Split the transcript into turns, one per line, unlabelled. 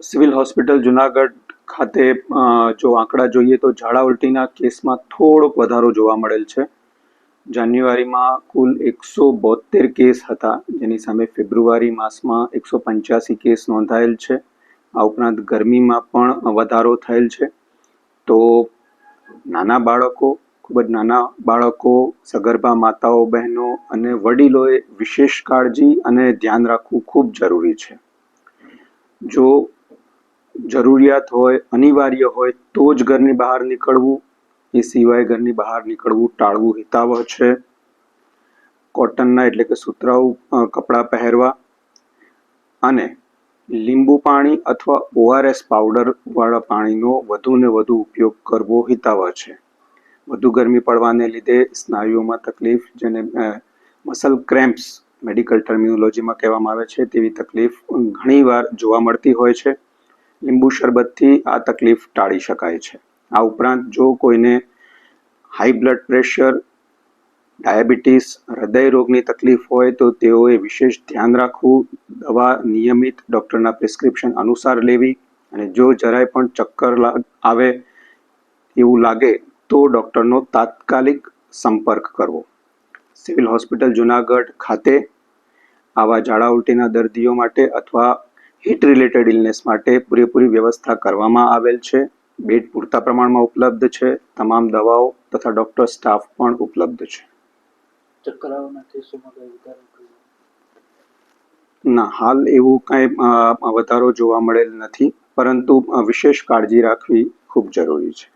Civil hospital Junagadh ખાતે જો આંકડા જોઈએ તો ઝાડા ઉલટીના કેસમાં થોડોક વધારો જોવા મળેલ છે. જાન્યુઆરીમાં કુલ એકસો બોતેર કેસ હતા, જેની સામે ફેબ્રુઆરી માસમાં એકસો પંચ્યાસી કેસ નોંધાયેલ છે. આ ઉપરાંત ગરમીમાં પણ વધારો થયેલ છે. તો નાના બાળકો ખૂબ જ નાના બાળકો, સગર્ભા માતાઓ, બહેનો અને વડીલોએ વિશેષ કાળજી અને ધ્યાન રાખવું ખૂબ જરૂરી છે. જો જરૂરિયાત હોય, અનિવાર્ય હોય, તો જ ઘરની બહાર નીકળવું. એ સિવાય ઘરની બહાર નીકળવું ટાળવું હિતાવહ છે. કોટનના એટલે કે સુતરાઉ કપડાં પહેરવા અને લીંબુ પાણી અથવા ઓઆરએસ પાવડર વાળા પાણીનો વધુ ને વધુ ઉપયોગ કરવો હિતાવહ છે. વધુ ગરમી પડવાને લીધે સ્નાયુઓમાં તકલીફ જેને મસલ ક્રેમ્પ્સ મેડિકલ ટર્મિનોલોજીમાં કહેવામાં આવે છે તેવી તકલીફ ઘણીવાર જોવા મળતી હોય છે. લીંબુ શરબતથી આ તકલીફ ટાળી શકાય છે. આ ઉપરાંત જો કોઈને હાઈ બ્લડ પ્રેશર ડાયાબિટીસ હૃદય રોગની તકલીફ હોય તો તેઓએ વિશેષ ધ્યાન રાખવું, દવા નિયમિત ડૉક્ટરના પ્રિસ્ક્રિપ્શન અનુસાર લેવી અને જો જરાય પણ ચક્કર આવે એવું લાગે તો ડૉક્ટરનો તાત્કાલિક સંપર્ક કરવો. સિવિલ હોસ્પિટલ જુનાગઢ ખાતે આવા ઝાડા ઉલટીના દર્દીઓ માટે અથવા હીટ રિલેટેડ ઇલનેસ માટે પૂરેપૂરી વ્યવસ્થા કરવામાં આવેલ છે. બેડ પૂરતા પ્રમાણમાં ઉપલબ્ધ છે. તમામ દવાઓ તથા ડૉક્ટર સ્ટાફ પણ ઉપલબ્ધ છે. ના હાલ એવું કાંઈ વધારો જોવા મળેલ નથી. પરંતુ વિશેષ કાળજી રાખવી ખૂબ જરૂરી છે.